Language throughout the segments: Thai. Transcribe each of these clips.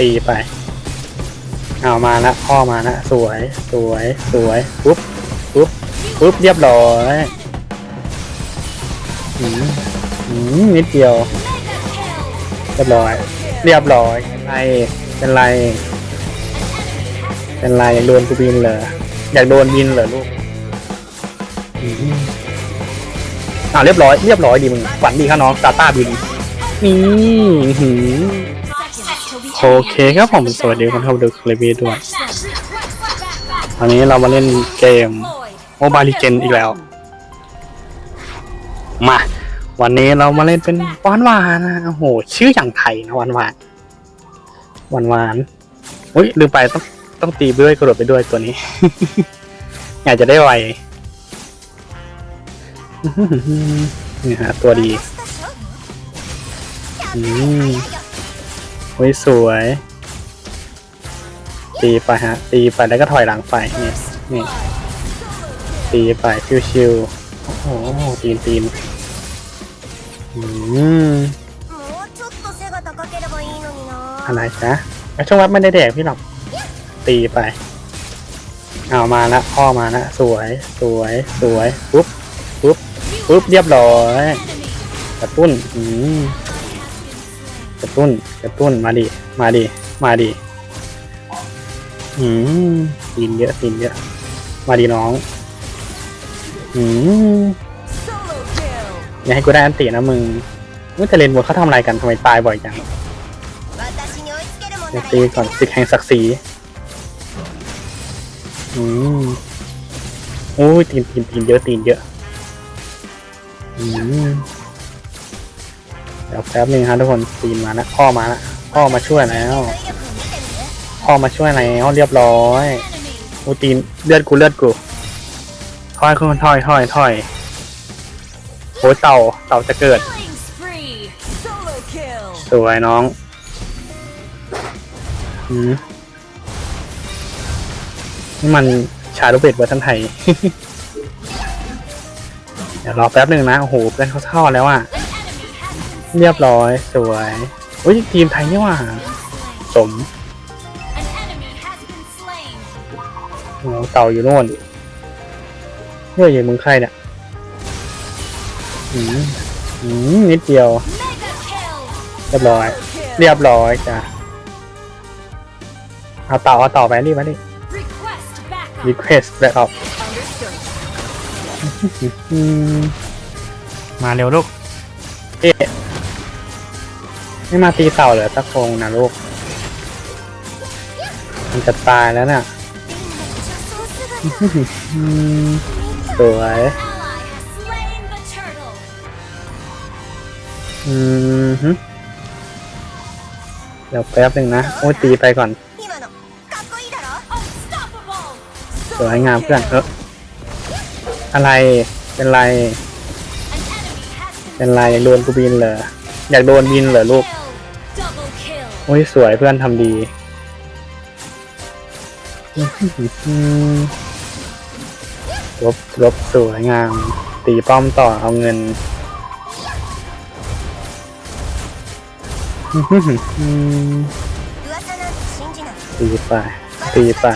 ตีไป เอามาละพ่อมาละสวย สวย สวย ปุ๊บ ปุ๊บ ปุ๊บ เรียบร้อยอืมอืมนิดเดียว เรียบร้อย เรียบร้อย เป็นไร เป็นไร เป็นไรอยากโดนกูบินเหรอ อยากโดนบินเหรอลูกอ่าเรียบร้อย เรียบร้อยดีมึง ฝันดีครับน้องตาต้าบิน นี่หือ โอเคครับผมสวัสดีคนเข้าดูคลิปนี้ด้วยวันนี้เรามาเล่นเกมโมบายลีเจนอีกแล้ว มา วันนี้เรามาเล่นเป็นวานวานนะโอ้โห ชื่ออย่างไทยนะวานวานวานวานอุ้ยลืมไปต้องต้องตีไปด้วยกระโดดไปด้วยตัวนี้อยากจะได้ไวนี่ฮะตัวดีอืม อุ้ยสวย ตีไปฮะ ตีไปแล้วก็ถอยหลังไปนี่นี่ ตีไปชิวๆ โอ้โห ตีนตีนอืมอะไรจ๊ะช่วงวัดไม่ได้แดกพี่หรอก ตีไป เอามาละพ่อมาละสวย สวย สวย ปุ๊บ ปุ๊บ ปุ๊บ เรียบร้อยกระตุ้น อืม ระตุ้นกระตุ้นมาดิมาดิมาดิหืมตีนเยอะตีนเยอะมาดิน้องหืมอย่าให้กูได้อันตีนะมึงมึงจะเล่นบทเขาทำอะไรกันทำไมตายบ่อยจังเดี๋ยวตีก่อนสิกแห่งศักดิ์ศรีหืมโอ้ยตีนตีนตีนเยอะตีนเยอะหืม ดี๋ยวแป๊บนึงครับทุกคนตีนมานะพ่อมานะพ่อมาช่วยแล้วพ่อมาช่วยแล้วเรียบร้อยอูตีนเลือดกูเลือดกูถอยคุณถอยถอยถอยโอ้เต่าเต่าจะเกิด สวยน้องมนี่มันชาลูกเป็ดเวอร์ชันไทย เดี๋ยวรอแป๊บหนึ่งนะ โอ้โหเล่นเขาท่าแล้วอะ เรียบร้อยสวยอุ้ยทีมไทยนี่หว่าสม An enemy has been slain. โอ้โหเต่าอยู่โน่นเฮ้ยมึงใครเนี่ยอืมอืมนิดเดียว Mega kill. เรียบร้อย Kill. เรียบร้อยจ้ะเอาเต่าเอาเต่าไปรีบมาดิ Request backup. request แบ็คออฟ Understood. อืมมาเร็วลูกเอ๊ะ ไม่มาตีเต่าเหรอตะโคงนะลูก มันจะตายแล้วน่ะ สวยอืมฮึเดี๋ยวแป๊บหนึ่งนะ โอ้ตีไปก่อน สวยงามเพื่อนเอออะไร เป็นไร เป็นไรโดนกูบินเหรอ อยากโดนบินเหรอลูก โอ้ยสวยเพื่อนทำดีลบลบสวยงาม ตีป้อมต่อเอาเงินตีไปตีไป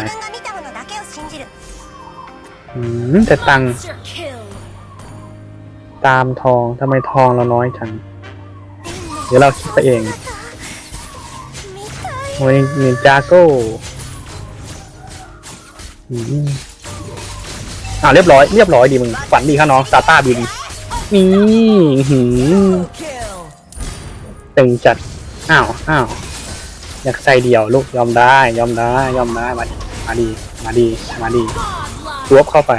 แต่ตังตามทองทำไมทองเราน้อยจัง เดี๋ยวเราคิดไปเอง โอ้ยนินจาโก้อืมอ่าเรียบร้อยเรียบร้อยดีมึงฝันดีครับน้องซาต้าบินนี่หือ Kill. ตึงจัดอ้าวอ้าวอยากใส่เดี่ยวลูกยอมได้ ยอมได้ยอมได้มาดิมาดีมาดีมาดีรวบเข้าไป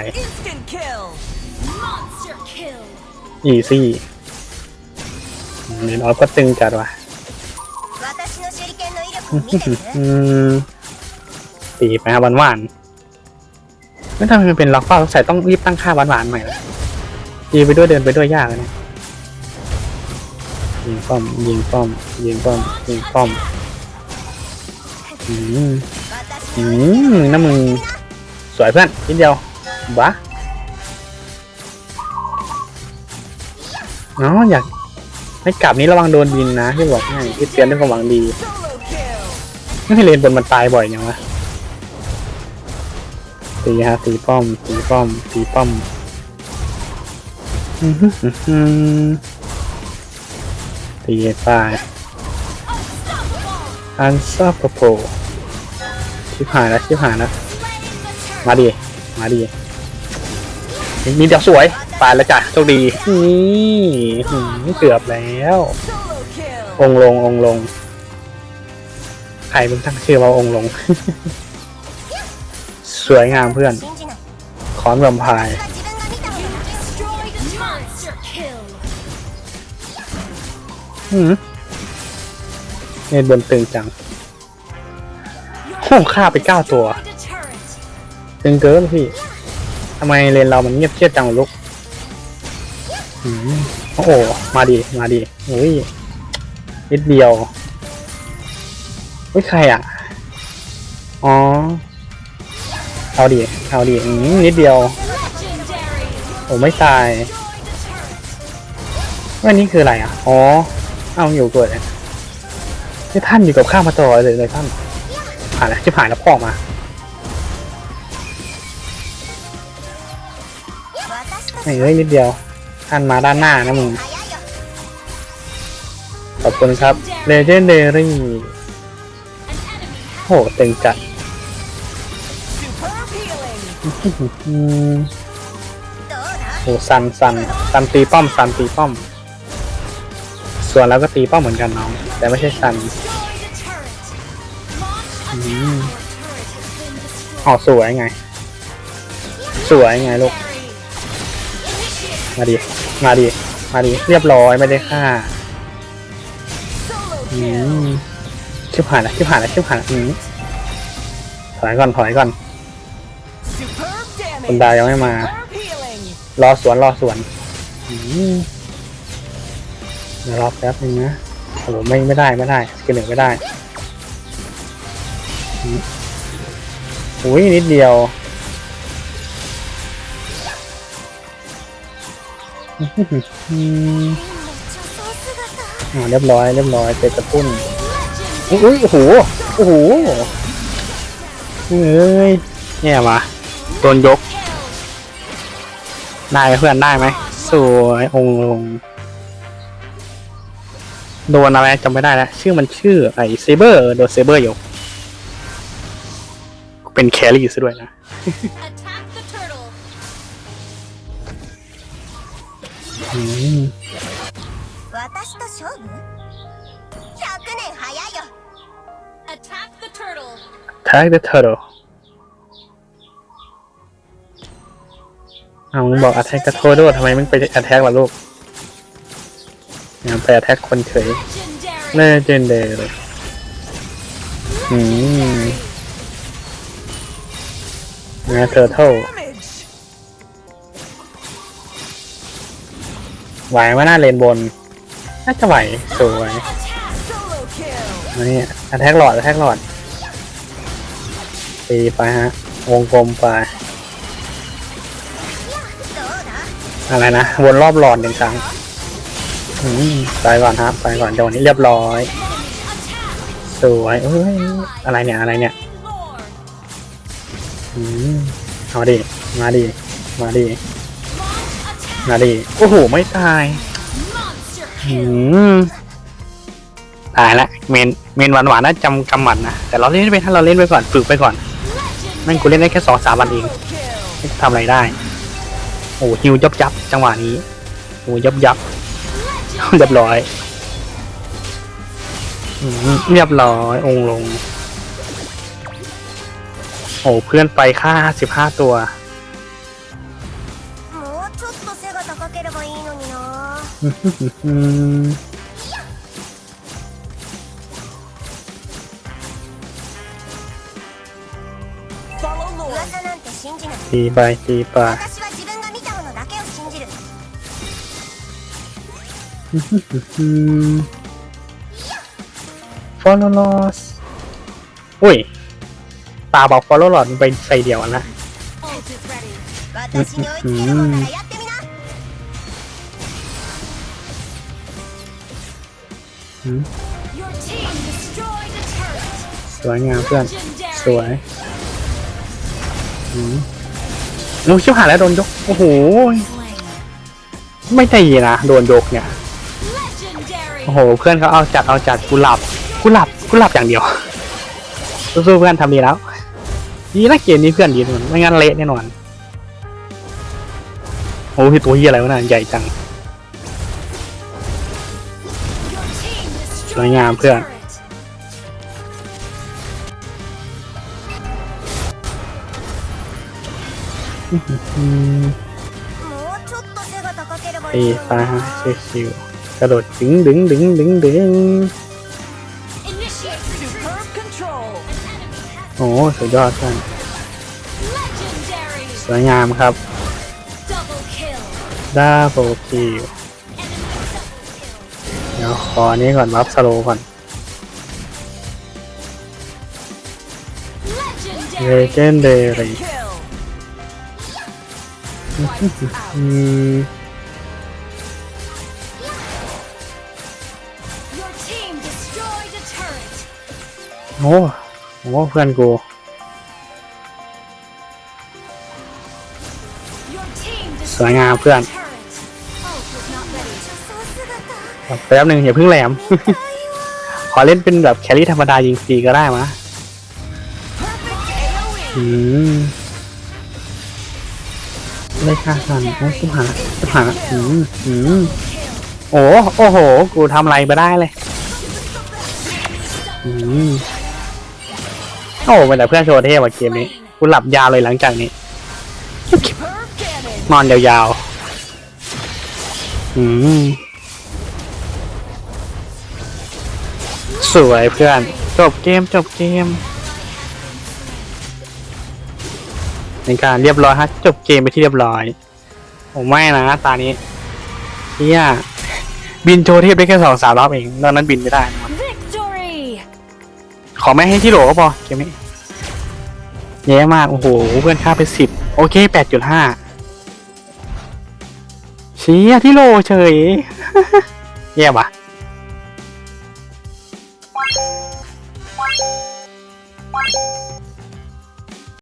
อีซี่นี่น้อยก็ตึงจัดว่ะ ตีไปฮะหวานหวานๆไม่ทำไมมันเป็นล็อกเป้าสงสัยต้องรีบตั้งค่าหวานหวานๆใหม่ละยิงไปด้วยเดินไปด้วยยากเลยนี่ยยิงป้อมยิงป้อมยิงป้อมยิงป้อมอืมอืมน้ำมึงสวยเพื่อนนิดเดียวบ้าเนาะอยากให้กลับนี้ระวังโดนบินนะที่บอกให้ที่เตือนด้วยความหวังดี ไม่เลนบนมันตายบ่อยยังวะตีฮะตีป้อมตีป้อมตีป้อมตีไป Unstoppable. อันซับโปชิบหายแล้วชิบหายแล้วมาดิมาดิมีเดียวสวยไปแล้วจ้ะโชคดีนี่เกือบแล้ว Solo kill. องลงองลง ใครมึงตั้งชื่อว่าองค์ลง สวยงามเพื่อนคอนลำพายอืมเล่นบนตึงจังคู่ฆ่าไปเก้าตัวตึงเกินพี่ทำไมเลนเรามันเงียบเชียดจังลุกโอ้โหมาดีมาดีอุ้ยนิดเดียว ไม่ใครอะ อ๋อเอาดีเอาดีนิดเดียว โอ้ไม่ตายว่านี่คืออะไรอะ อ๋อ เอาอยู่ก่อนที่ท่านอยู่กับข้ามาตลอดเลยเลยท่านผ่านแล้วจะผ่านแล้วพอกมาเอ้ยนิดเดียว ท่านมาด้านหน้านะมึง ขอบคุณครับ Legendary โหเต็มจัดโอ้ซันซันซันตีป้อมซันตีป้อม ส่วนเราก็ตีป้อมเหมือนกันน้อง แต่ไม่ใช่ซันอ๋อสวยไง สวยไงลูก มาดีมาดีมาดีเรียบร้อยไม่ได้ฆ่า อืม ชิบหายนะชิบหายนะชิบหายนะอืมถอยก่อนถอยก่อน คนดายังไม่มา รอสวนรอสวนอืมเดี๋ยวรอแป๊บนึงนะโอ้โหไม่ไม่ได้ไม่ได้สกิลหนึ่งไม่ได้อุ้ยนิดเดียวอือเรียบร้อยเรียบร้อยเตะกระตุ้น อุ้ยโอ้โหโอ้โหเอ้ยเนี่ยมาโดนยก Kill. ได้ไหมเพื่อนได้ไหมสวยองค์ลง โดนอะไรจำไม่ได้แล้ว ชื่อมันชื่อไอเซเบอร์โดนเซเบอร์อยู่ เป็นแครี่ซะด้วยนะ Attack the turtle. อืม 私と勝負100年早いよ Attack the turtle. Tag the turtle เอามึงบอก attack the turtle ทำไมมึงไป attack ล่ะลูกเนี่ยไป attack คนเฉย Legendary. legendary อืมนะ turtle Damage. ไหวไหมหน้าเลนบน น่าจะไหวสวย Attack. แทงหลอดแทงหลอดตีไปฮะ วงกลมไป อะไรนะ วนรอบหลอดหนึ่งครั้งไปก่อนครับ ไปก่อนเดี๋นนี้เรียบร้อย สวยเอ้ย อะไรเนี่ย อะไรเนี่ยอืมมาดีมาดีมาดีมาดีโอ้โห ไม่ตายหืมตายละเมน เมนหวานหวานนะจำกำหมัดนะ แต่เราเล่นไปถ้าเราเล่นไปก่อนฝึกไปก่อนแม่งกูเล่นได้แค่สองสามวันเองทำอะไรได้ โอ้ฮิวยับยับจังหวะนี้โอ้ยับยับเรียบร้อยเรียบร้อยองลง โอ้เพื่อนไปค่าสิบห้าตัวอืม ตีไปตีไปฟอลโลอสอุ้ยตาบอกฟอลโลอสไปใส่เดียวนะสวยงามเพื่อน สวย อืม โอ้ชิบหายแล้วโดนยก โอ้โห Slain. ไม่ตีนะ โดนยกเนี่ย Legendary. โอ้โห เพื่อนเขาเอาจัดเอาจัดกูหลับกูหลับกูหลับอย่างเดียว สู้ๆเพื่อนทำดีแล้ว ดีนะเกมนี้เพื่อนดีนไม่งั้นเละแน่นอน โอ้พี่ตัวเฮียอะไรวะน่ะใหญ่จัง Your team สวย destroyed งาม the เพื่อน ตีตาเช็คคิวกระโดดดึงดึงดึงดึงดึงโอ้สุดยอดท่นสวยงามครับดาโบคิวเดี๋ยวขอนี้ก่อนรับสโลก่อนเลเจนเดรี่ โอ้โหเพื่อนกู Your team สวยงาม destroyed เพื่อน a turret. Ult was not ready. แป๊บหนึ่งอย่าเพิ่งแหลม ขอเล่นเป็นแบบแครี่ธรรมดายิงฟรีก็ได้มะ Perfect AoE. อืม ไม่ค่าทันโอ้ชิบหายชิบหาอืมอืมโอ้โอ้โห กูทำอะไรไปได้เลยอืมโอ้เป็นแต่เพื่อนโชว์เทพว่ะเกมนี้ กูหลับยาวเลยหลังจากนี้ นอนยาวๆ อืม สวยเพื่อน จบเกมจบเกม ในการเรียบร้อยฮะจบเกมไปที่เรียบร้อย ผมไม่นะตานี้เฮียบินโชว์เทพได้แค่สองสามรอบเองนอกนั้นบินไม่ได้นะ Victory. ขอไม่ให้ที่โหลก็พอเกมนี้แย่มาก โอ้โห เพื่อนค่าไปสิบโอเคแปดจุดห้าเชี้ยที่โหลเฉยแย่ปะ